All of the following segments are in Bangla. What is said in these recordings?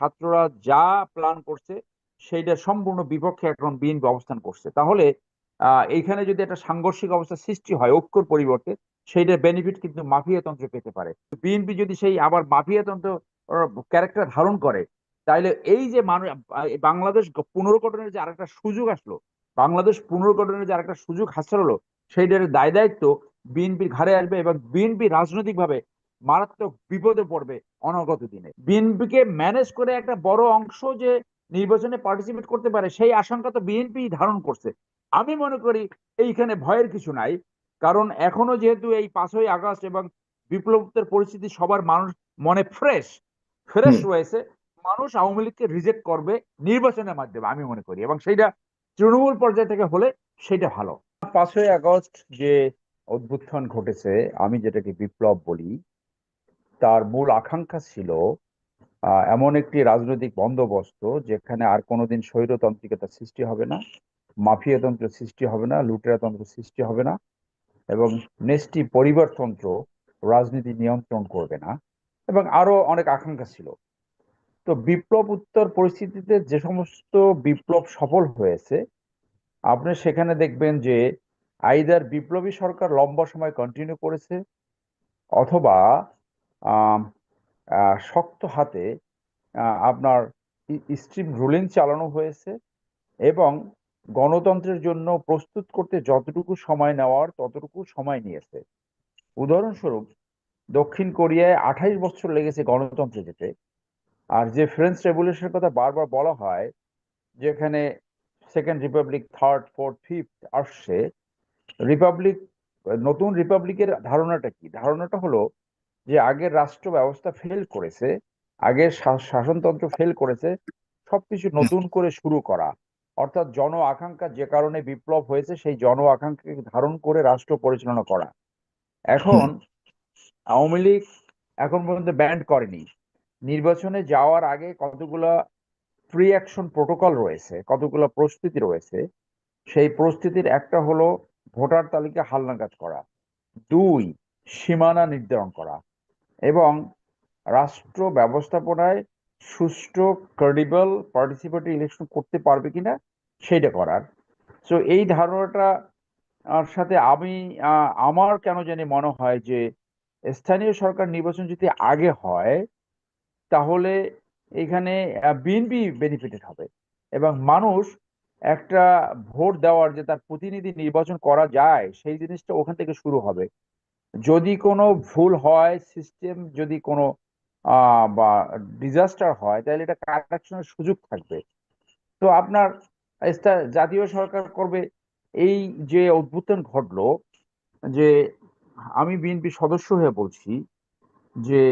ছাত্ররা যা প্ল্যান করছে, সেইটা সম্পূর্ণ বিপক্ষে এখন বিএনপি অবস্থান করছে। তাহলে এইখানে যদি একটা সাংঘর্ষিক অবস্থা সৃষ্টি হয়, ঐক্যর পরিবর্তে, সেইটার বেনিফিট কিন্তু মাফিয়াতন্ত্র পেতে পারে। বিএনপি যদি সেই আবার মাফিয়াতন্ত্র ক্যারেক্টার ধারণ করে, তাইলে এই যে মানুষ বাংলাদেশ পুনর্গঠনের যে আরেকটা সুযোগ আসলো, বাংলাদেশ পুনর্গঠনের যে আরেকটা সুযোগ হাসিল হলো সেইটার দায় দায়িত্ব বিএনপির ঘাড়ে আসবে এবং বিএনপি রাজনৈতিকভাবে মারাত্মক বিপদে পড়বে। অনাগত দিনে। বিএনপিকে ম্যানেজ করে একটা বড় অংশ যে নির্বাচনে পার্টিসিপেট করতে পারে সেই আশঙ্কা তো বিএনপি ধারণ করছে। আমি মনে করি এইখানে ভয়ের কিছু নাই কারণ এখনও যেহেতু এই পাঁচই আগস্ট এবং বিপ্লবের পরিস্থিতি সবার মানুষ মনে ফ্রেশ ফ্রেশ রয়েছে মানুষ আওয়ামী লীগকে রিজেক্ট করবে নির্বাচনের মাধ্যমে আমি মনে করি। এবং সেইটা তৃণমূল পর্যায় থেকে হলে সেটা ভালো। পাঁচই আগস্ট যে অভ্যুত্থান ঘটেছে আমি যেটাকে বিপ্লব বলি তার মূল আকাঙ্ক্ষা ছিল এমন একটি রাজনৈতিক বন্দোবস্ত যেখানে আর কোনোদিন স্বৈরতান্ত্রিকতা সৃষ্টি হবে না, মাফিয়াতন্ত্র সৃষ্টি হবে না, লুটেরাতন্ত্র সৃষ্টি হবে না এবং নেষ্টি পরিবারতন্ত্র রাজনীতি নিয়ন্ত্রণ করবে না এবং আরও অনেক আকাঙ্ক্ষা ছিল। তো বিপ্লব উত্তর পরিস্থিতিতে যে সমস্ত বিপ্লব সফল হয়েছে, আপনি সেখানে দেখবেন যে আইদার বিপ্লবী সরকার লম্বা সময় কন্টিনিউ করেছে অথবা শক্ত হাতে আপনার স্ট্রিম রুলিং চালানো হয়েছে এবং গণতন্ত্রের জন্য প্রস্তুত করতে যতটুকু সময় নেওয়ার ততটুকু সময় নিয়েছে। উদাহরণস্বরূপ, দক্ষিণ কোরিয়ায় আঠাইশ বছর লেগেছে গণতন্ত্রে যেতে আর যে ফ্রেঞ্চ রেভলিউশনের কথা বারবার বলা হয়, যেখানে second republic third fourth fifth আসছে রিপাবলিক নতুন রিপাবলিকের ধারণাটা কি? ধারণাটা হলো যে আগের রাষ্ট্র ব্যবস্থা ফেল করেছে আগের শাসনতন্ত্র ফেল করেছে সবকিছু নতুন করে শুরু করা। অর্থাৎ জন আকাঙ্ক্ষা যে কারণে বিপ্লব হয়েছে সেই জন আকাঙ্ক্ষাকে ধারণ করে রাষ্ট্র পরিচালনা করা। এখন আওয়ামী লীগ এখন পর্যন্ত ব্যান্ড করেনি। নির্বাচনে যাওয়ার আগে কতগুলা প্রি অ্যাকশন প্রোটোকল রয়েছে কতগুলো প্রস্তুতি রয়েছে সেই প্রস্তুতির একটা হলো ভোটার তালিকা হালনাগাদ করা। দুই সীমানা নির্ধারণ করা। এবং রাষ্ট্র ব্যবস্থাপনায় সুষ্ঠু ক্রেডিবল পার্টিসিপেটরি ইলেকশন করতে পারবে কিনা সেইটা করার। সো এই ধারণাটা আর সাথে আমি আমার কেন জানি মনে হয় যে, স্থানীয় সরকার নির্বাচন যদি আগে হয়, তাহলে এখানে বিএনপি বেনিফিটেড হবে। এবং মানুষ একটা ভোট দেওয়ার যে তার প্রতিনিধি নির্বাচন করা যায়, সেই জিনিসটা ওখান থেকে শুরু হবে। যদি কোনো ভুল হয় সিস্টেম যদি কোনো বা ডিজাস্টার হয় তাহলে এটা কারেকশনের সুযোগ থাকবে। তো আপনার জাতীয় সরকার করবে এই যে অভ্যুত্থান ঘটলো যে আমি বিএনপি সদস্য হয়ে বলছি যে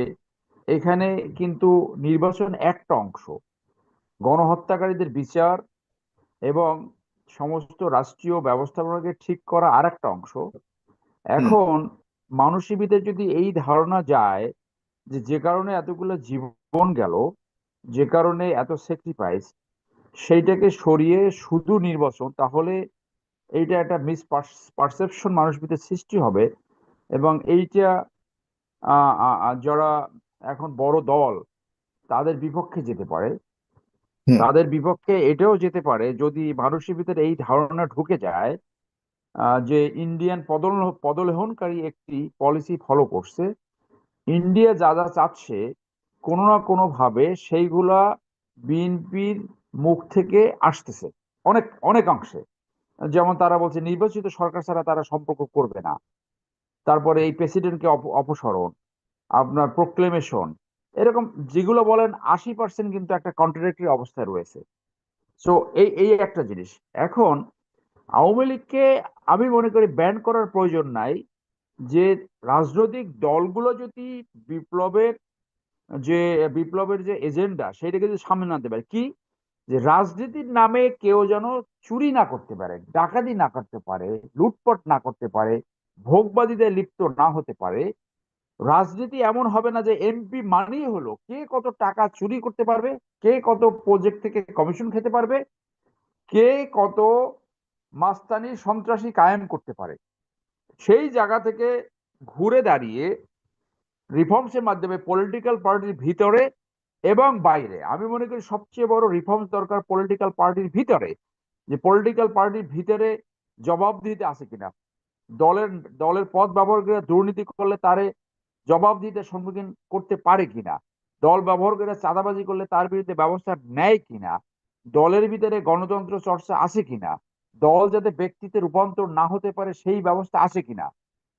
এখানে কিন্তু নির্বাচন একটা অংশ গণহত্যাকারীদের বিচার এবং সমস্ত রাষ্ট্রীয় ব্যবস্থাপনাকে ঠিক করা আর একটা অংশ এখন মানুষের যদি এই ধারণা যায় যে যে কারণে এতগুলো জীবন গেল যে কারণে এত স্যাক্রিফাইস সেইটাকে সরিয়ে শুধু নির্বাচন তাহলে এইটা একটা মিস পারসেপশন মানুষ ভিতরে সৃষ্টি হবে এবং এইটা যারা এখন বড় দল তাদের বিপক্ষে যেতে পারে। তাদের বিপক্ষে এটাও যেতে পারে যদি মানুষের ভিতরে এই ধারণা ঢুকে যায় যে ইন্ডিয়ান পদল, পদলেহনকারী একটি পলিসি ফলো করছে। ইন্ডিয়া যা যা চাচ্ছে, কোনো না কোনো ভাবে সেইগুলা বিএনপির মুখ থেকে আসতেছে। অনেক অনেক অংশে যেমন তারা বলছে, নির্বাচিত সরকার ছাড়া তারা সম্পর্ক করবে না। তারপরে এই প্রেসিডেন্টকে অপসারণ, আপনার প্রোক্লেমেশন এরকম যেগুলো বলেন, আশি পার্সেন্ট কিন্তু একটা কন্ট্রাডিক্টরি অবস্থায় রয়েছে। সো এই এই একটা জিনিস। এখন আওয়ামী লীগকে আমি মনে করি ব্যান করার প্রয়োজন নাই যে রাজনৈতিক দলগুলো যদি বিপ্লবের, যে বিপ্লবের যে এজেন্ডা সেটাকে যদি সামনে আনতে পারে। কি? যে রাজনীতির নামে কেউ যেন চুরি না করতে পারে, ডাকাতি না করতে পারে, লুটপট না করতে পারে, ভোগবাদীদের লিপ্ত না হতে পারে, রাজনীতি এমন হবে না যে এমপি মানেই হলো কে কত টাকা চুরি করতে পারবে, কে কত প্রজেক্ট থেকে কমিশন খেতে পারবে, কে কত মাস্তানি সন্ত্রাসী কায়েম করতে পারে। সেই জায়গা থেকে ঘুরে দাঁড়িয়ে রিফর্মসের মাধ্যমে পলিটিক্যাল পার্টির ভিতরে এবং বাইরে, আমি মনে করি সবচেয়ে বড় রিফর্মস দরকার পলিটিক্যাল পার্টির ভিতরে, যে পলিটিক্যাল পার্টির ভিতরে জবাবদিহিতে আছে কিনা। দলের দলের পদ ব্যবহার করে দুর্নীতি করলে তারে জবাবদিহিতে সম্মুখীন করতে পারে কিনা। দল ব্যবহার করে চাঁদাবাজি করলে তার বিরুদ্ধে ব্যবস্থা নেয় কিনা। দলের ভিতরে গণতন্ত্র চর্চা আছে কিনা। দল যাতে ব্যক্তিতে রূপান্তর না হতে পারে সেই ব্যবস্থা আছে কিনা?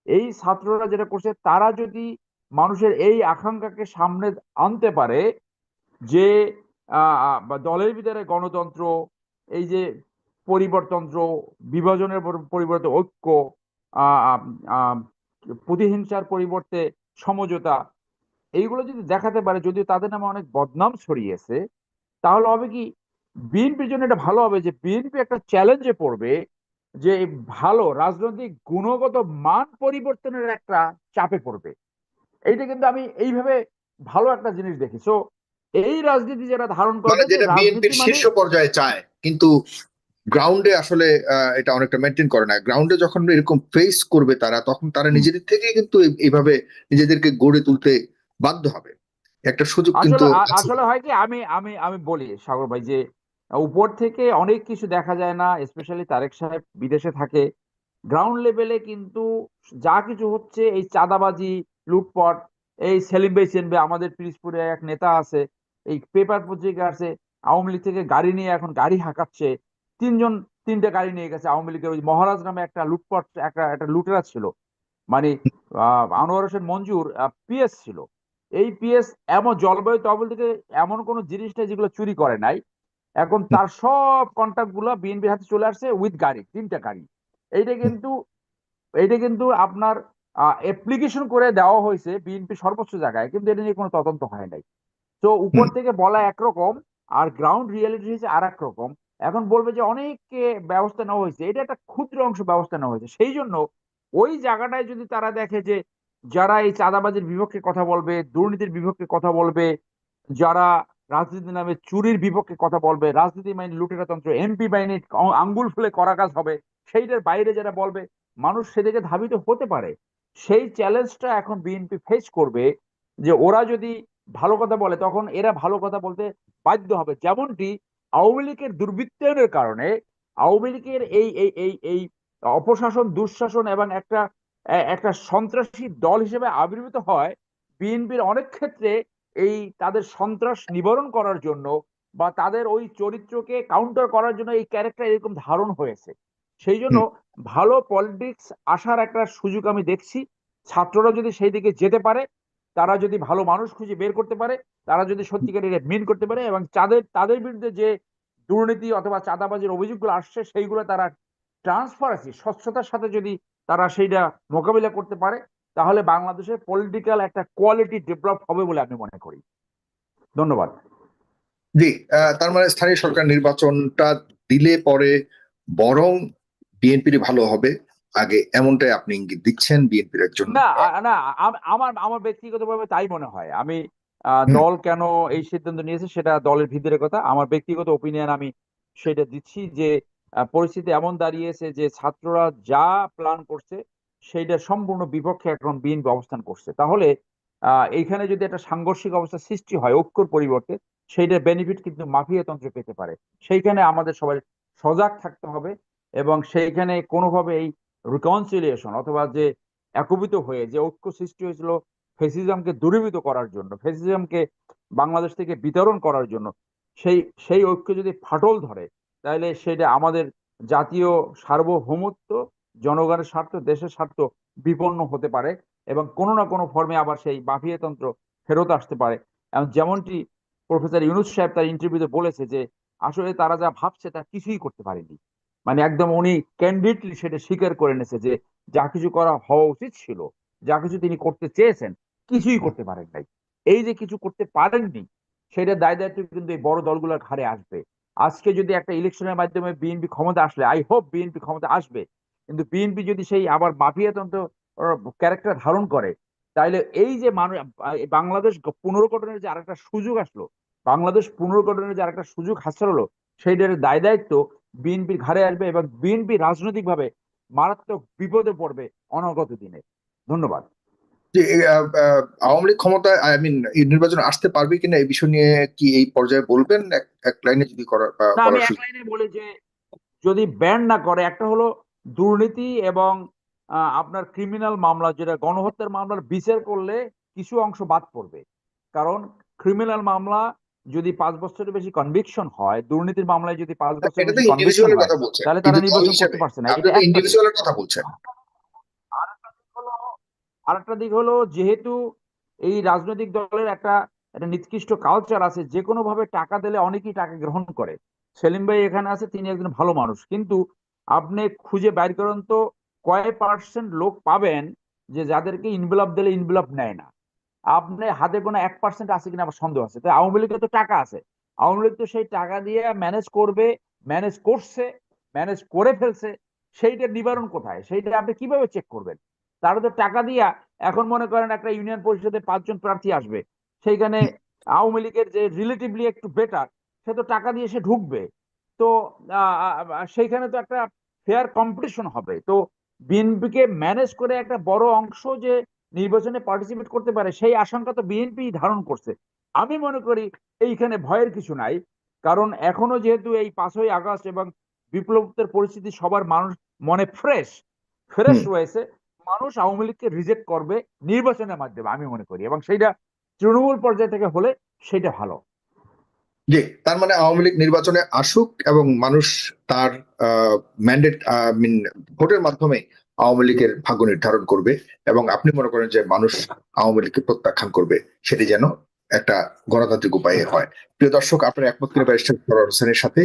এই ছাত্ররা যেটা করছে, তারা যদি মানুষের এই আকাঙ্ক্ষাকে সামনে আনতে পারে যে দলের ভিতরে গণতন্ত্র, এই যে পরিবর্তন্ত্র, বিভাজনের পরিবর্তে ঐক্য প্রতিহিংসার পরিবর্তে সমঝোতা, এইগুলো যদি দেখাতে পারে যদিও তাদের নামে অনেক বদনাম ছড়িয়েছে, তাহলে হবে কি বিএনপির জন্য এটা ভালো হবে যে বিএনপি একটা চ্যালেঞ্জে পড়বে যে ভালো রাজনৈতিক গুণগত মান পরিবর্তনের একটা চাপে পড়বে। এইটা কিন্তু আমি এইভাবে ভালো একটা জিনিস দেখি। সো এই রাজনীতি যারা ধারণ করে যেটা বিএনপির মানে শীর্ষ পর্যায়ে চায় কিন্তু গ্রাউন্ডে আসলে এটা অনেকটা মেনটেন করে না। গ্রাউন্ডে যখন এরকম ফেস করবে তারা তখন তারা নিজেদের থেকেই কিন্তু এইভাবে নিজেদেরকে গড়ে তুলতে বাধ্য হবে। একটা সুযোগ কিন্তু। আসলে হয় কি আমি আমি আমি বলি সাগর ভাই যে উপর থেকে অনেক কিছু দেখা যায় না স্পেশালি তারেক সাহেব বিদেশে থাকে। গ্রাউন্ড লেভেলে কিন্তু যা কিছু হচ্ছে, এই চাঁদাবাজি, লুটপট, এই ভাই আমাদের পিরিজপুরে এক নেতা আছে, এই পেপার পত্রিকা আছে, আওয়ামী লীগ থেকে গাড়ি নিয়ে এখন গাড়ি হাঁকাচ্ছে। তিনজন, তিনটে গাড়ি নিয়ে গেছে আওয়ামী লীগের। ওই মহারাজ নামে একটা লুটপট, একটা একটা লুটেরা ছিল। মানে আনোয়ার হোসেন মঞ্জুর পিএস ছিল। এই পিএস এমন জলবায়ু তহবিল থেকে এমন কোন জিনিস নেই যেগুলো চুরি করে নাই। এখন তার সব কন্ট্যাক্টগুলো বিএনপির হাতে চলে আসছে উইথ গাড়ি তিনটা গাড়ি। এইটা কিন্তু এইটা কিন্তু আপনার অ্যাপ্লিকেশন করে দেওয়া হয়েছে বিএনপি সর্বোচ্চ জায়গায় কিন্তু এটা নিয়ে কোনো তদন্ত হয় নাই। তো উপর থেকে বলা একরকম আর গ্রাউন্ড রিয়েলিটি হচ্ছে আর এক রকম এখন বলবে যে অনেক ব্যবস্থা নেওয়া হয়েছে এটা একটা ক্ষুদ্র অংশ ব্যবস্থা নেওয়া হয়েছে। সেই জন্য ওই জায়গাটায় যদি তারা দেখে যে যারা এই চাঁদাবাজির বিপক্ষে কথা বলবে দুর্নীতির বিপক্ষে কথা বলবে যারা রাজনীতি নামে চুরির বিপক্ষে কথা বলবে রাজনীতি মাইনে লুটেরাতন্ত্র এমপি বাহিনী আঙ্গুল ফুলে করা কাজ হবে, সেইটার বাইরে যারা বলবে, মানুষ সেদিকে ধাবিত হতে পারে। সেই চ্যালেঞ্জটা এখন বিএনপি ফেস করবে যে ওরা যদি ভালো কথা বলে, তখন এরা ভালো কথা বলতে বাধ্য হবে। যেমনটি আওয়ামী লীগের দুর্বৃত্তায়নের কারণে আওয়ামী লীগের এই এই এই এই অপশাসন, দুঃশাসন এবং একটা একটা সন্ত্রাসী দল হিসেবে আবির্ভূত হয় বিএনপির অনেক ক্ষেত্রে এই তাদের সন্ত্রাস নিবারণ করার জন্য বা তাদের ওই চরিত্রকে কাউন্টার করার জন্য এই ক্যারেক্টার এরকম ধারণ হয়েছে। সেই জন্য ভালো পলিটিক্স আসার একটা সুযোগ আমি দেখছি। ছাত্ররা যদি সেই দিকে যেতে পারে তারা যদি ভালো মানুষ খুঁজে বের করতে পারে তারা যদি সত্যিকারের মেন করতে পারে এবং তাদের তাদের বিরুদ্ধে যে দুর্নীতি অথবা চাঁদাবাজির অভিযোগগুলো আসছে সেইগুলো তারা ট্রান্সপারেন্সি স্বচ্ছতার সাথে যদি তারা সেইটা মোকাবিলা করতে পারে তাহলে বাংলাদেশের পলিটিক্যাল একটা কোয়ালিটি ডেভেলপ হবে বলে আমি মনে করি। ধন্যবাদ। জি তার মানে স্থানীয় সরকার নির্বাচনটা দিলে পরে বরং বিএনপির ভালো হবে। আগে এমনটাই আপনি ইঙ্গিত দিচ্ছেন বিএনপির একজন না না আমার আমার ব্যক্তিগতভাবে তাই মনে হয়। আমি। দল কেন এই সিদ্ধান্ত নিয়েছে সেটা দলের ভিতরে কথা। আমার ব্যক্তিগত ওপিনিয়ন আমি সেটা দিচ্ছি যে পরিস্থিতি এমন দাঁড়িয়েছে যে ছাত্ররা যা প্ল্যান করছে সেইটা সম্পূর্ণ বিপক্ষে এখন বিএনপি অবস্থান করছে। তাহলে এইখানে যদি একটা সাংঘর্ষিক অবস্থা সৃষ্টি হয়, ঐক্যর পরিবর্তে সেইটার বেনিফিট কিন্তু মাফিয়াতন্ত্র পেতে পারে। সেইখানে আমাদের সবাই সজাগ থাকতে হবে এবং সেইখানে কোনোভাবে এই রিকনসিলিয়েশন অথবা যে একীভূত হয়ে যে ঐক্য সৃষ্টি হয়েছিল ফেসিজমকে দূরীভূত করার জন্য ফেসিজমকে বাংলাদেশ থেকে বিতরণ করার জন্য, সেই সেই ঐক্য যদি ফাটল ধরে, তাহলে সেটা আমাদের জাতীয় সার্বভৌমত্ব জনগণের স্বার্থ, দেশের স্বার্থ বিপন্ন হতে পারে এবং কোনো না কোনো ফর্মে আবার সেই মাফিয়াতন্ত্র ফেরত আসতে পারে। এবং যেমনটি প্রফেসর ইউনুস সাহেব তার ইন্টারভিউতে বলেছে যে, আসলে তারা যা ভাবছে তা কিছুই করতে পারেনি। মানে একদম উনি ক্যান্ডিডলি সেটা স্বীকার করে নিয়েছে যে, যা কিছু করা হওয়া উচিত ছিল, যা কিছু তিনি করতে চেয়েছেন, কিছুই করতে পারেন নাই। এই যে কিছু করতে পারেননি সেটা দায় দায়িত্ব কিন্তু এই বড় দলগুলোর ঘাড়ে আসবে। আজকে যদি একটা ইলেকশনের মাধ্যমে বিএনপি ক্ষমতা আসলে আই হোপ বিএনপি ক্ষমতা আসবে কিন্তু বিএনপি যদি সেই আবার মাফিয়াতন্ত্র ক্যারেক্টার ধারণ করে তাহলে এই যে মানুষ বাংলাদেশ পুনর্গঠনের যে আরেকটা সুযোগ আসলো বাংলাদেশ পুনর্গঠনের যে আরেকটা সুযোগ হাসিল হলো সেইটার দায় দায়িত্ব বিএনপির ঘাড়ে আসবে এবং বিএনপি রাজনৈতিকভাবে মারাত্মক বিপদে পড়বে অনাগত দিনে। ধন্যবাদ। যে আওয়ামী লীগ ক্ষমতায় আই মিন নির্বাচন আসতে পারবে কিনা এই বিষয় নিয়ে কি এই পর্যায়ে বলবেন? এক এক লাইনে যদি করার আমি এক লাইনে বলি যে যদি ব্যান না করে একটা হলো দুর্নীতি এবং আহ, আপনার ক্রিমিনাল মামলা যেটা গণহত্যার মামলার বিচার করলে কিছু অংশ বাদ পড়বে। কারণ ক্রিমিনাল মামলা যদি পাঁচ বছরের বেশি কনভিকশন হয় দুর্নীতির মামলায় যদি পাঁচ বলছেন। তাহলে তারা নির্বাচন করতে পারছে না। আরেকটা দিক হলো যেহেতু এই রাজনৈতিক দলের একটা একটা নির্দিষ্ট কালচার আছে যে কোনো ভাবে টাকা দিলে অনেকেই টাকা গ্রহণ করে। সেলিম ভাই এখানে আছে তিনি একজন ভালো মানুষ। কিন্তু আপনি খুঁজে বাইর করেন তো কয় পার্সেন্ট লোক পাবেন যে যাদেরকে ইনভেলপ দিলে ইনভেলপ নেয় না। আপনি হাতে কোনো এক পার্সেন্ট আছে কিনা আমার সন্দেহ আছে। তাই আওয়ামী লীগের তো টাকা আছে। আওয়ামী লীগ তো সেই টাকা দিয়ে ম্যানেজ করবে ম্যানেজ করছে ম্যানেজ করে ফেলছে। সেইটা নিবারণ কোথায়? সেইটা আপনি কীভাবে চেক করবেন? তারা তো টাকা দিয়া এখন মনে করেন একটা ইউনিয়ন পরিষদে পাঁচজন প্রার্থী আসবে। সেইখানে আওয়ামী লীগের যে রিলেটিভলি একটু বেটার সে তো টাকা দিয়ে সে ঢুকবে। তো সেইখানে তো একটা ফেয়ার কম্পিটিশন হবে। তো বিএনপিকে ম্যানেজ করে একটা বড় অংশ যে নির্বাচনে পার্টিসিপেট করতে পারে সেই আশঙ্কা তো বিএনপি ধারণ করছে। আমি মনে করি এইখানে ভয়ের কিছু নাই কারণ এখনও যেহেতু এই পাঁচই আগস্ট এবং বিপ্লবের পরিস্থিতি সবার মানুষ মনে ফ্রেশ ফ্রেশ। রয়েছে মানুষ আওয়ামী লীগকে রিজেক্ট করবে নির্বাচনের মাধ্যমে আমি মনে করি। এবং সেইটা তৃণমূল পর্যায় থেকে হলে সেটা ভালো। জি, তার মানে আওয়ামী লীগ নির্বাচনে আসুক এবং মানুষ তার ম্যান্ডেট মিন ভোটের মাধ্যমে আওয়ামী লীগের ভাগ্য নির্ধারণ করবে এবং আপনি মনে করেন যে মানুষ আওয়ামী লীগকে প্রত্যাখ্যান করবে, সেটি যেন একটা গণতান্ত্রিক উপায়ে হয়। প্রিয় দর্শক, আপনার একমত কিনা ব্যারিস্টার হোসেনের সাথে?